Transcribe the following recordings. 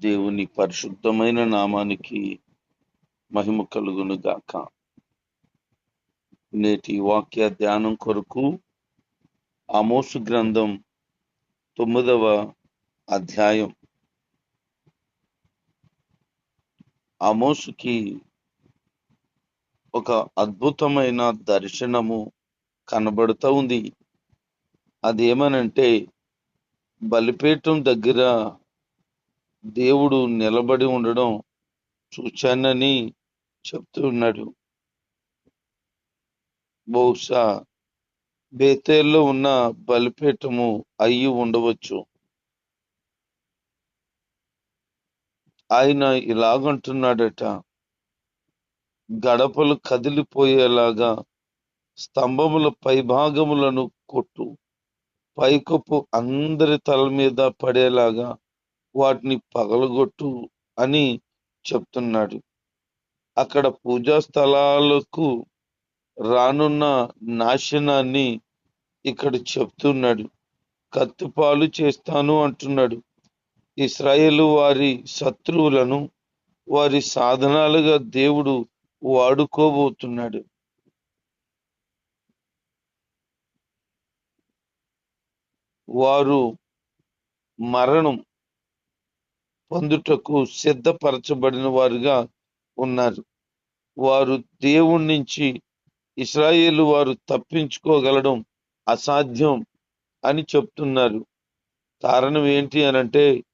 దేవుని పరిశుద్ధమైన నామానికి మహిమ కలుగును గాక నేటి వాక్య ధ్యానం కొరకు ఆమోసు గ్రంథం తొమ్మిదవ అధ్యాయం. ఆమోసుకి ఒక అద్భుతమైన దర్శనము కనబడుతూ ఉంది. అదేమనంటే బలిపేటం దగ్గర దేవుడు నిలబడి ఉండడం చూచానని చెప్తున్నాడు బహుశా బేతేల్లో ఉన్న బలిపీఠము అయ్యి ఉండవచ్చు. ఆయన ఇలాగంటున్నాడట గడపలు కదిలిపోయేలాగా స్తంభముల పైభాగములను కొట్టు పైకప్పు అందరి తల మీద పడేలాగా వాటిని పగలగొట్టు అని చెప్తున్నాడు. అక్కడ పూజా స్థలాలకు రానున్న నాశనాన్ని ఇక్కడ చెప్తున్నాడు. కత్తిపాలు చేస్తాను అంటున్నాడు. ఇస్రాయేల్ వారి శత్రువులను వారి సాధనాలుగా దేవుడు వాడుకోబోతున్నాడు. వారు మరణం పొందుటకు సిద్ధపరచబడిన వారుగా ఉన్నారు. వారు దేవుడి నుంచి ఇస్రాయేల్ వారు తప్పించుకోగలడం అసాధ్యం అని చెప్తున్నారు. కారణం ఏంటి అనంటే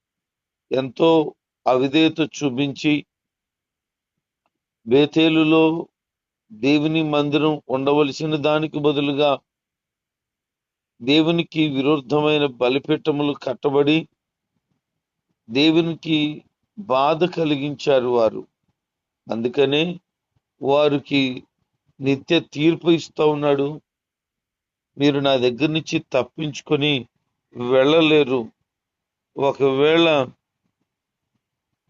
ఎంతో అవిధేత చూపించి బేతేలులో దేవుని మందిరం ఉండవలసిన దానికి బదులుగా దేవునికి విరుద్ధమైన బలిపీఠములు కట్టబడి దేవునికి బాధ కలిగించారు వారు. అందుకనే వారికి నిత్య తీర్పు ఇస్తూ ఉన్నాడు. మీరు నా దగ్గర నుంచి తప్పించుకొని వెళ్ళలేరు. ఒకవేళ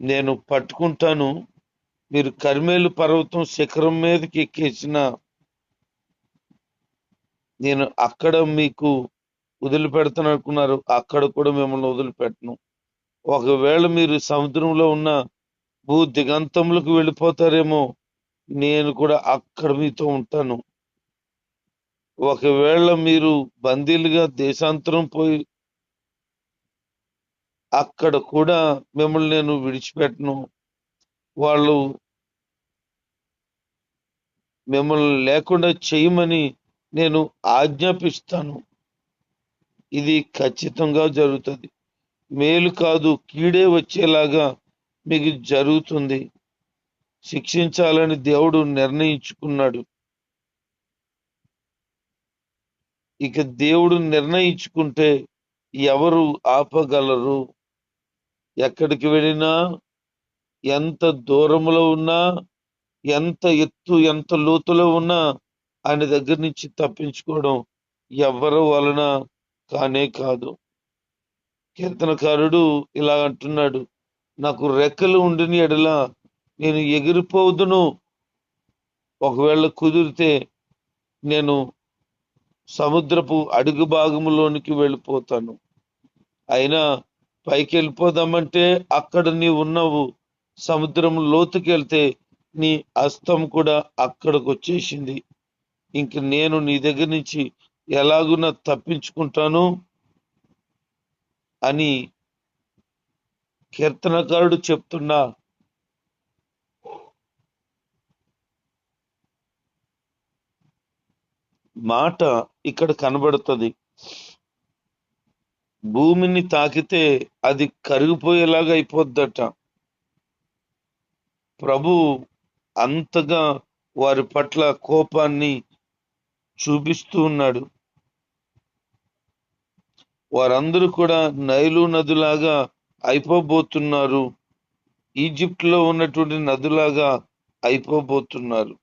నేను పట్టుకుంటాను మీరు కర్మేలు పర్వతం శిఖరం మీదకి ఎక్కేసిన నేను అక్కడ మీకు వదిలిపెడతాను అనుకున్నారు. అక్కడ కూడా మిమ్మల్ని వదిలిపెట్టను. ఒకవేళ మీరు సముద్రంలో ఉన్న భూ దిగంతములకు వెళ్ళిపోతారేమో నేను కూడా అక్కడ మీతో ఉంటాను. ఒకవేళ మీరు బందీలుగా దేశాంతరం పోయి అక్కడ కూడా మిమ్మల్ని నేను విడిచిపెట్టను. వాళ్ళు మిమ్మల్ని లేకుండా చేయమని నేను ఆజ్ఞాపిస్తాను. ఇది ఖచ్చితంగా జరుగుతుంది. మేలు కాదు కీడే వచ్చేలాగా మీకు జరుగుతుంది. శిక్షించాలని దేవుడు నిర్ణయించుకున్నాడు. ఇక దేవుడు నిర్ణయించుకుంటే ఎవరు ఆపగలరు? ఎక్కడికి వెళ్ళినా ఎంత దూరంలో ఉన్నా ఎంత ఎత్తు ఎంత లోతులో ఉన్నా ఆయన దగ్గర నుంచి తప్పించుకోవడం ఎవరి వలన కానే కాదు. కీర్తనకారుడు ఇలా అంటున్నాడు నాకు రెక్కలు ఉండిన ఎడల నేను ఎగిరిపోదును ఒకవేళ కుదిరితే నేను సముద్రపు అడుగు భాగంలోనికి వెళ్ళిపోతాను. అయినా పైకి వెళ్ళిపోదామంటే అక్కడ నీ ఉన్నావు. సముద్రం లోతుకెళ్తే నీ అస్తం కూడా అక్కడికి వచ్చేసింది ఇంక నేను నీ దగ్గర నుంచి ఎలాగున తప్పించుకుంటాను. అని కీర్తనకారుడు చెప్తున్న. మాట ఇక్కడ కనబడుతుంది. భూమిని తాకితే అది కరిగిపోయేలాగా అయిపోద్దట. ప్రభు అంతగా వారి పట్ల కోపాన్ని చూపిస్తూ ఉన్నాడు. వారందరూ కూడా నైలు నదులాగా అయిపోబోతున్నారు. ఈజిప్ట్లో ఉన్నటువంటి నదులాగా అయిపోబోతున్నారు.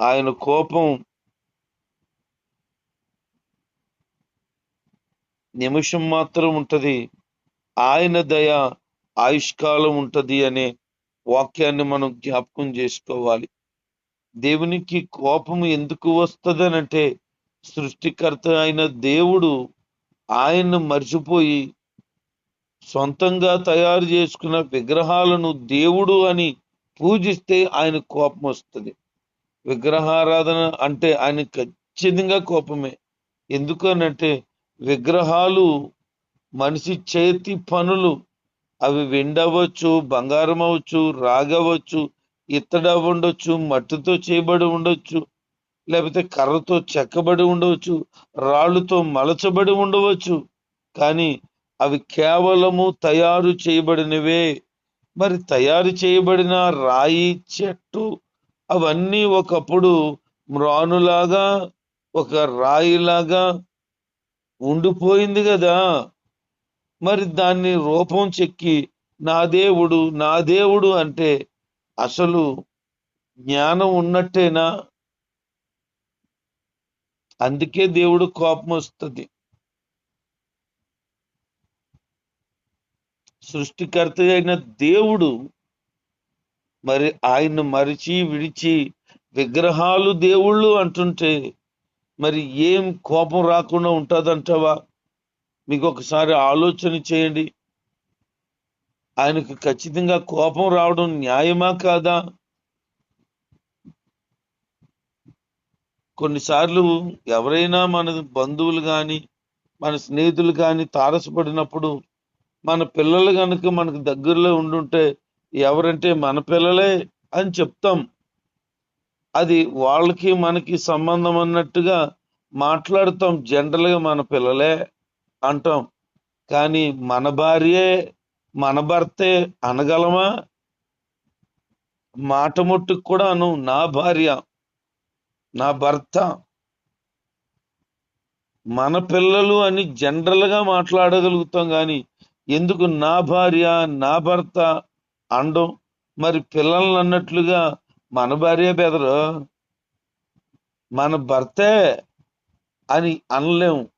ఆయన కోపం నిమిషం మాత్రం ఉంటది. ఆయన దయ ఆయుష్కాలం ఉంటది అనే వాక్యాన్ని మనం జ్ఞాపకం చేసుకోవాలి. దేవునికి కోపం ఎందుకు వస్తుందనంటే సృష్టికర్త అయిన దేవుడు ఆయన్ను మర్చిపోయి సొంతంగా తయారు చేసుకున్న విగ్రహాలను దేవుడు అని పూజిస్తే ఆయన కోపం వస్తుంది. విగ్రహారాధన అంటే ఆయన ఖచ్చితంగా కోపమే. ఎందుకనంటే విగ్రహాలు మనిషి చేతి పనులు. అవి వెండవచ్చు బంగారం అవ్వచ్చు రాగవచ్చు ఇత్తడి ఉండొచ్చు మట్టితో చేయబడి ఉండొచ్చు. లేకపోతే కర్రతో చెక్కబడి ఉండవచ్చు రాళ్ళుతో మలచబడి ఉండవచ్చు కానీ అవి కేవలము తయారు చేయబడినవే. మరి తయారు చేయబడిన రాయి చెట్టు అవన్నీ ఒకప్పుడు మ్రానులాగా ఒక రాయిలాగా ఉండిపోయింది కదా. మరి దాన్ని రూపం చెక్కి నా దేవుడు నా దేవుడు అంటే అసలు జ్ఞానం ఉన్నట్టేనా? అందుకే దేవుడు కోపం వస్తుంది. సృష్టికర్త అయిన దేవుడు మరి ఆయన మరిచి విడిచి విగ్రహాలు దేవుళ్ళు అంటుంటే మరి ఏం కోపం రాకుండా ఉంటుందంటావా? మీకు ఒకసారి ఆలోచన చేయండి. ఆయనకు ఖచ్చితంగా కోపం రావడం న్యాయమా కాదా? కొన్నిసార్లు ఎవరైనా మన బంధువులు కానీ మన స్నేహితులు కానీ తారసపడినప్పుడు మన పిల్లలు కనుక మనకు దగ్గరలో ఉండుంటే ఎవరంటే మన పిల్లలే అని చెప్తాం. అది వాళ్ళకి మనకి సంబంధం అన్నట్టుగా మాట్లాడుతాం. జనరల్గా మన పిల్లలే అంటాం. కానీ మన భార్యే మన భర్తే అనగలమా? మాట ముట్టుకు కూడా అను నా భార్య. నా భర్త మన పిల్లలు అని జనరల్గా మాట్లాడగలుగుతాం కానీ ఎందుకు నా భార్య నా భర్త అండం? మరి పిల్లల్ని అన్నట్లుగా మన భార్య బెదరు. మన భర్తే అని అనలేము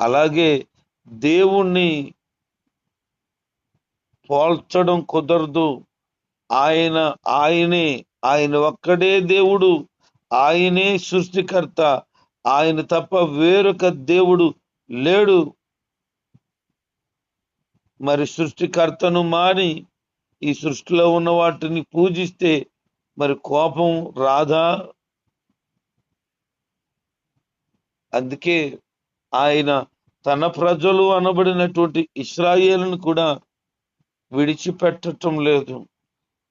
అలాగే దేవుణ్ణి పోల్చడం కుదరదు. ఆయన ఆయనే ఆయన ఒక్కడే దేవుడు. ఆయనే సృష్టికర్త. ఆయన తప్ప వేరొక దేవుడు లేడు. మరి సృష్టికర్తను మాని ఈ సృష్టిలో ఉన్న వాటిని పూజిస్తే మరి కోపం రాదా? అందుకే ఆయన తన ప్రజలు అనబడినటువంటి ఇస్రాయేలును కూడా విడిచిపెట్టడం లేదు.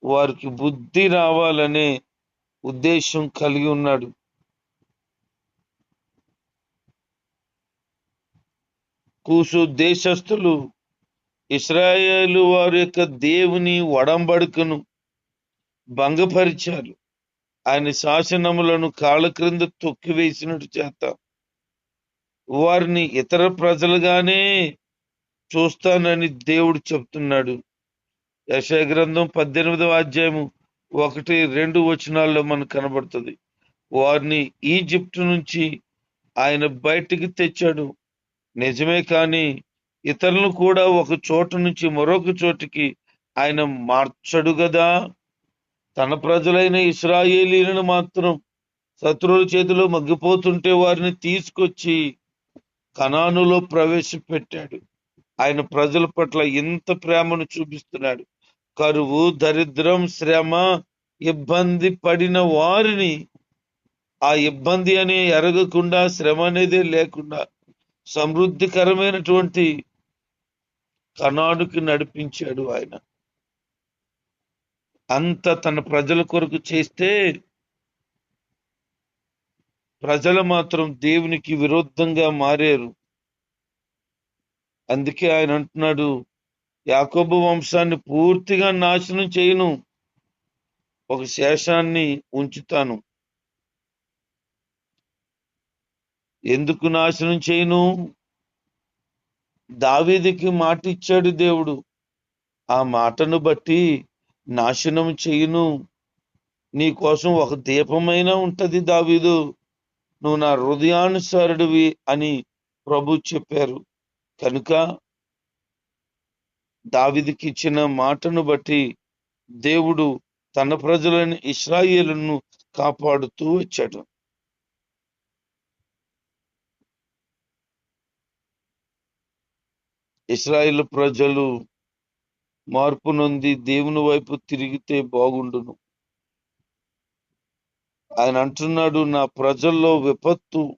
వారికి బుద్ధి రావాలనే ఉద్దేశం కలిగి ఉన్నాడు. కూసు దేశస్థులు ఇస్రాయేలు వారి యొక్క దేవుని వడంబడుకను భంగపరిచారు. ఆయన శాసనములను కాళ్ళ క్రింద తొక్కివేసినట్టు చేత వారిని ఇతర ప్రజలుగానే చూస్తానని దేవుడు చెప్తున్నాడు. యశయ గ్రంథం పద్దెనిమిదవ అధ్యాయము ఒకటి రెండు వచనాల్లో మనకు కనబడుతుంది. వారిని ఈజిప్ట్ నుంచి ఆయన బయటికి తెచ్చాడు. నిజమే కానీ ఇతరులను కూడా ఒక చోటు నుంచి మరొక చోటికి ఆయన మార్చడు కదా తన ప్రజలైన ఇస్రాయేలీలను మాత్రం శత్రువుల చేతిలో మగ్గిపోతుంటే వారిని తీసుకొచ్చి కనానులో ప్రవేశపెట్టాడు. ఆయన ప్రజల పట్ల ఎంత ప్రేమను చూపిస్తున్నాడు. కరువు దరిద్రం శ్రమ ఇబ్బంది పడిన వారిని ఆ ఇబ్బంది అనే ఎరగకుండా శ్రమ అనేది లేకుండా సమృద్ధికరమైనటువంటి కనాడుకి నడిపించాడు ఆయన. అంత తన ప్రజల కొరకు చేస్తే ప్రజలు మాత్రం దేవునికి విరుద్ధంగా మారారు. అందుకే ఆయన అంటున్నాడు యాకోబు వంశాన్ని పూర్తిగా నాశనం చేయను. ఒక శేషాన్ని ఉంచుతాను. ఎందుకు నాశనం చేయను? దావీదికి మాట ఇచ్చాడు దేవుడు. ఆ మాటను బట్టి నాశనం చేయును. నీ కోసం ఒక దీపమైనా ఉంటది దావీదు. నువ్వు నా హృదయానుసారుడివి అని ప్రభు చెప్పారు. కనుక దావిదికి ఇచ్చిన మాటను బట్టి దేవుడు తన ప్రజలైన ఇస్రాయేలును కాపాడుతూ వచ్చాడు. ఇస్రాయేల్ ప్రజలు మార్పు నొంది దేవుని వైపు తిరిగితే బాగుండును. ఆయన అంటున్నాడు నా ప్రజల్లో విపత్తు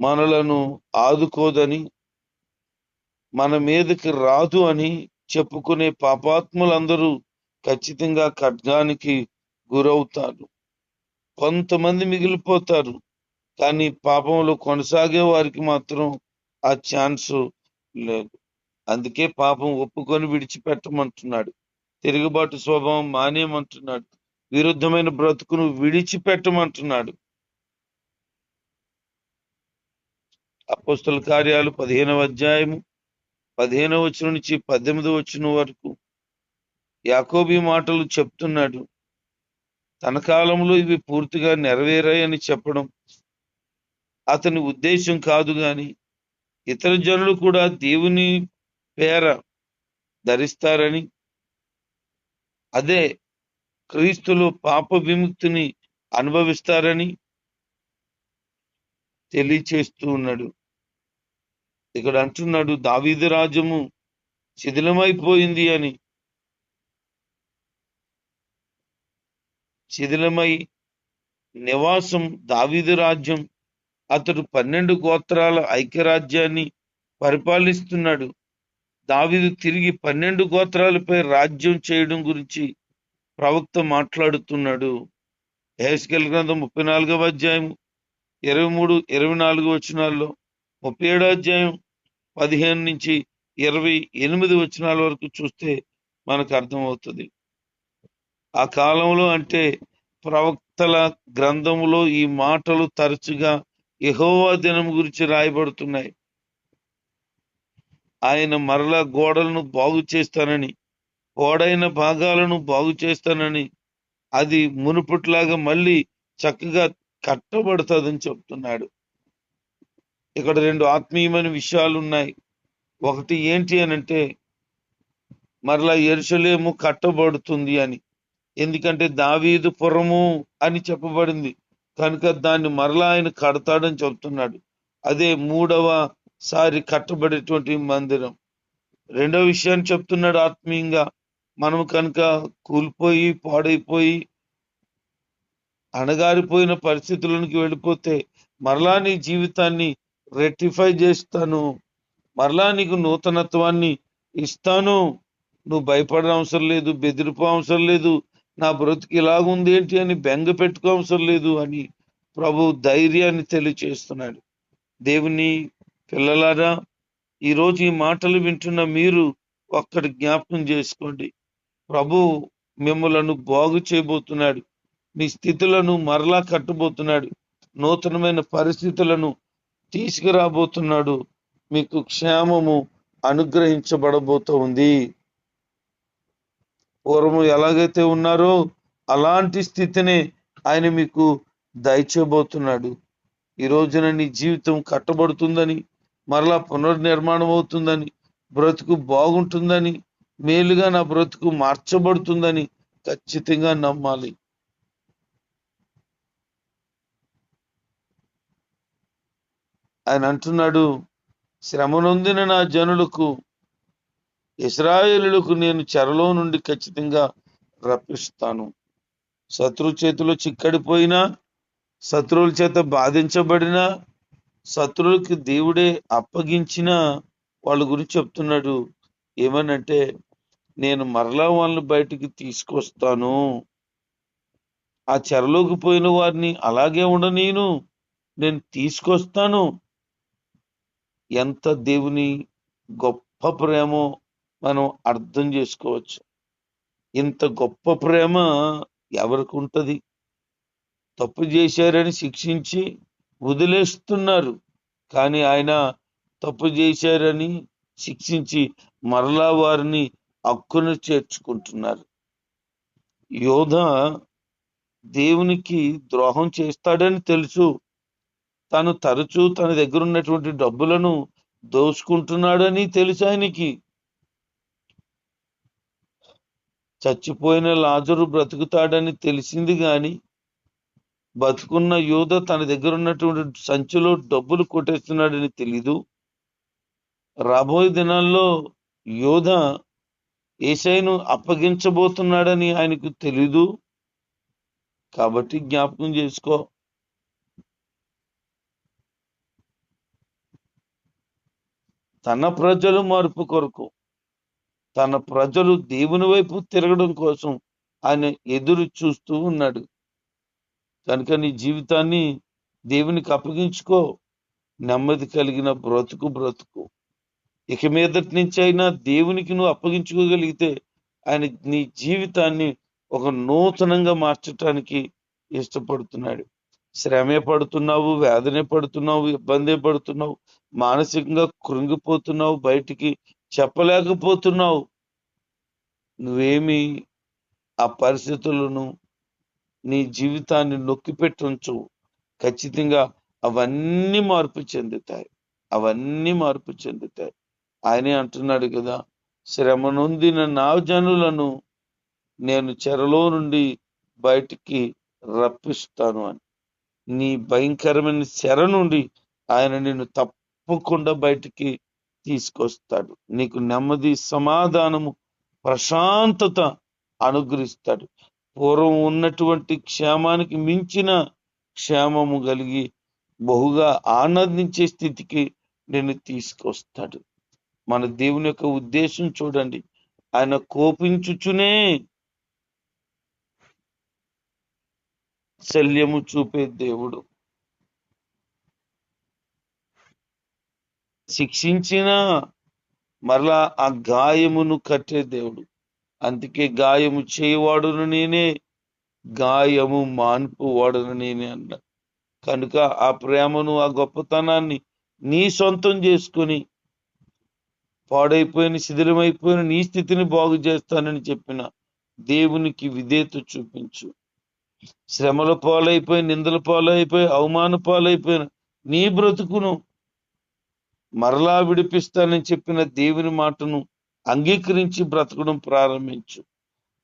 మనలను ఆదుకోదని మన మీదకి రాదు అని చెప్పుకునే పాపాత్ములందరూ ఖచ్చితంగా ఖడ్గానికి గురవుతారు. కొంతమంది మిగిలిపోతారు కానీ పాపంలో కొనసాగే వారికి మాత్రం ఆ ఛాన్స్ లేదు. అందుకే పాపం ఒప్పుకొని విడిచిపెట్టమంటున్నాడు. తిరుగుబాటు స్వభావం మానేయమంటున్నాడు. విరుద్ధమైన బ్రతుకును విడిచిపెట్టమంటున్నాడు. అపోస్తుల కార్యాలు పదిహేనవ అధ్యాయము పదిహేనవ వచ్చిన నుంచి పద్దెనిమిది వచ్చిన వరకు యాకోబీ మాటలు చెప్తున్నాడు. తన కాలంలో ఇవి పూర్తిగా నెరవేరాయని చెప్పడం అతని ఉద్దేశం కాదు గాని ఇతర జనులు కూడా దేవుని పేర ధరిస్తారని అదే క్రీస్తులో పాప విముక్తిని అనుభవిస్తారని తెలియచేస్తూ ఉన్నాడు. ఇక్కడ అంటున్నాడు దావీదు రాజ్యము శిథిలమైపోయింది అని. శిథిలమై నివాసం దావీదు రాజ్యం. అతడు పన్నెండు గోత్రాల ఐక్యరాజ్యాన్ని పరిపాలిస్తున్నాడు. దావీదు తిరిగి పన్నెండు గోత్రాలపై రాజ్యం చేయడం గురించి ప్రవక్త మాట్లాడుతున్నాడు. హేస్కెల్ గ్రంథం ముప్పై నాలుగవ అధ్యాయం ఇరవై మూడు ఇరవై నాలుగు వచనాల్లో ముప్పై ఏడో అధ్యాయం పదిహేను నుంచి ఇరవై ఎనిమిది వచనాల వరకు చూస్తే మనకు అర్థమవుతుంది. ఆ కాలంలో అంటే ప్రవక్తల గ్రంథములో ఈ మాటలు తరచుగా యహోవా దినం గురించి రాయబడుతున్నాయి. ఆయన మరలా గోడలను బాగు చేస్తానని గోడైన భాగాలను బాగు చేస్తానని అది మునుపట్లాగా మళ్ళీ చక్కగా కట్టబడుతుందని చెప్తున్నాడు. ఇక్కడ రెండు ఆత్మీయమైన విషయాలు ఉన్నాయి. ఒకటి ఏంటి అని అంటే మరలా ఎరుసలేము కట్టబడుతుంది అని. ఎందుకంటే దావీదు పురము అని చెప్పబడింది. కనుక దాన్ని మరలా ఆయన కడతాడని చెప్తున్నాడు. అదే మూడవ సారి కట్టబడేటువంటి మందిరం. రెండవ విషయాన్ని చెప్తున్నాడు ఆత్మీయంగా. మనం కనుక కూలిపోయి పాడైపోయి అణగారిపోయిన పరిస్థితులకు వెళ్ళిపోతే మరలా నీ జీవితాన్ని రెక్టిఫై చేస్తాను. మరలా నీకు నూతనత్వాన్ని ఇస్తాను. నువ్వు భయపడే అవసరం లేదు బెదిరిపో అవసరం లేదు. నా బ్రతికి ఇలాగుంది ఏంటి అని బెంగ పెట్టుకో అవసరం లేదు అని ప్రభు ధైర్యాన్ని తెలియచేస్తున్నాడు. దేవుని పిల్లలారా ఈరోజు ఈ మాటలు వింటున్న మీరు ఒక్కటి జ్ఞాపకం చేసుకోండి. ప్రభు మిమ్మలను బాగు చేయబోతున్నాడు. మీ స్థితులను మరలా కట్టబోతున్నాడు. నూతనమైన పరిస్థితులను తీసుకురాబోతున్నాడు. మీకు క్షేమము అనుగ్రహించబడబోతూ ఉంది. పూర్వము ఎలాగైతే ఉన్నారో అలాంటి స్థితినే ఆయన మీకు దయచేయబోతున్నాడు. ఈ రోజున నీ జీవితం కట్టబడుతుందని మరలా పునర్నిర్మాణం అవుతుందని బ్రతుకు బాగుంటుందని మేలుగా నా బ్రతుకు మార్చబడుతుందని ఖచ్చితంగా నమ్మాలి. ఆయన అంటున్నాడు. శ్రమనొందిన నా జనులకు ఇస్రాయేలులకు నేను చెరలో నుండి ఖచ్చితంగా రప్పిస్తాను. శత్రు చేతిలో చిక్కడిపోయినా శత్రువుల చేత బాధించబడిన శత్రువులకి దేవుడే అప్పగించిన వాళ్ళ గురించి చెప్తున్నాడు. ఏమనంటే నేను మరలా వాళ్ళని బయటికి తీసుకొస్తాను. ఆ చెరలోకి పోయిన వారిని అలాగే ఉండనీను. నేను తీసుకొస్తాను. ఎంత దేవుని గొప్ప ప్రేమో మనం అర్థం చేసుకోవచ్చు. ఇంత గొప్ప ప్రేమ ఎవరికి ఉంటుంది? తప్పు చేశారని శిక్షించి వదిలేస్తున్నారు. కానీ ఆయన తప్పు చేశారని శిక్షించి మరలా వారిని హక్కును చేర్చుకుంటున్నారు. యోధ దేవునికి ద్రోహం చేస్తాడని తెలుసు. తను తరచూ తన దగ్గర ఉన్నటువంటి డబ్బులను దోచుకుంటున్నాడని తెలుసు ఆయనకి చచ్చిపోయిన లాజరు బ్రతుకుతాడని తెలిసింది గాని బతుకున్న యోధ తన దగ్గర ఉన్నటువంటి సంచిలో డబ్బులు కొట్టేస్తున్నాడని తెలీదు. రాబోయే దినాల్లో యోధ ఏసైను అప్పగించబోతున్నాడని ఆయనకు తెలీదు. కాబట్టి జ్ఞాపకం చేసుకో. తన ప్రజలు మార్పు కొరకు తన ప్రజలు దేవుని వైపు తిరగడం కోసం ఆయన ఎదురు చూస్తూ ఉన్నాడు. కనుక నీ జీవితాన్ని దేవునికి అప్పగించుకో నెమ్మది కలిగిన బ్రతుకు బ్రతుకు. ఇక మీదటి నుంచి అయినా దేవునికి నువ్వు అప్పగించుకోగలిగితే ఆయన నీ జీవితాన్ని ఒక నూతనంగా మార్చటానికి ఇష్టపడుతున్నాడు. శ్రమే పడుతున్నావు వేదనే పడుతున్నావు ఇబ్బందే పడుతున్నావు మానసికంగా కృంగిపోతున్నావు బయటికి చెప్పలేకపోతున్నావు. నువ్వేమి ఆ పరిస్థితులను నీ జీవితాన్ని నొక్కి పెట్టుంచు ఖచ్చితంగా అవన్నీ మార్పు చెందుతాయి. అవన్నీ మార్పు చెందుతాయి. ఆయనే అంటున్నాడు కదా శ్రమ నొందిన నా జనులను నేను చెరలో నుండి బయటికి రప్పిస్తాను అని. నీ భయంకరమైన చెర నుండి ఆయన నిన్ను తప్పకుండా బయటికి తీసుకొస్తాడు. నీకు నెమ్మది సమాధానము ప్రశాంతత అనుగ్రహిస్తాడు. పూర్వం ఉన్నటువంటి క్షేమానికి మించిన క్షేమము కలిగి బహుగా ఆనందించే స్థితికి నేను తీసుకొస్తాడు. మన దేవుని యొక్క ఉద్దేశం చూడండి. ఆయన కోపించుచునే శల్యము చూపే దేవుడు. శిక్షించిన మరలా ఆ గాయమును కట్టే దేవుడు. అందుకే గాయము చేయవాడును నేనే గాయము మాన్పు వాడును నేనే అన్న కనుక ఆ ప్రేమను ఆ గొప్పతనాన్ని నీ సొంతం చేసుకొని పాడైపోయిన శిథిలమైపోయిన నీ స్థితిని బాగు చేస్తానని చెప్పిన దేవునికి విధేత చూపించు. శ్రమల పాలైపోయి నిందల పాలైపోయి అవమాన పాలైపోయిన నీ బ్రతుకును మరలా విడిపిస్తానని చెప్పిన దేవుని మాటను అంగీకరించి బ్రతకడం ప్రారంభించు.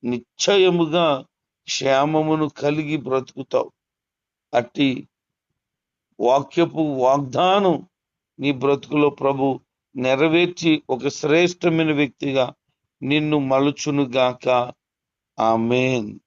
నిశ్చయముగా క్షేమమును కలిగి బ్రతుకుతావు. అట్టి వాక్యపు వాగ్దానం నీ బ్రతుకులో ప్రభు నెరవేర్చి ఒక శ్రేష్టమైన వ్యక్తిగా నిన్ను మలుచునుగాక. ఆమెన్.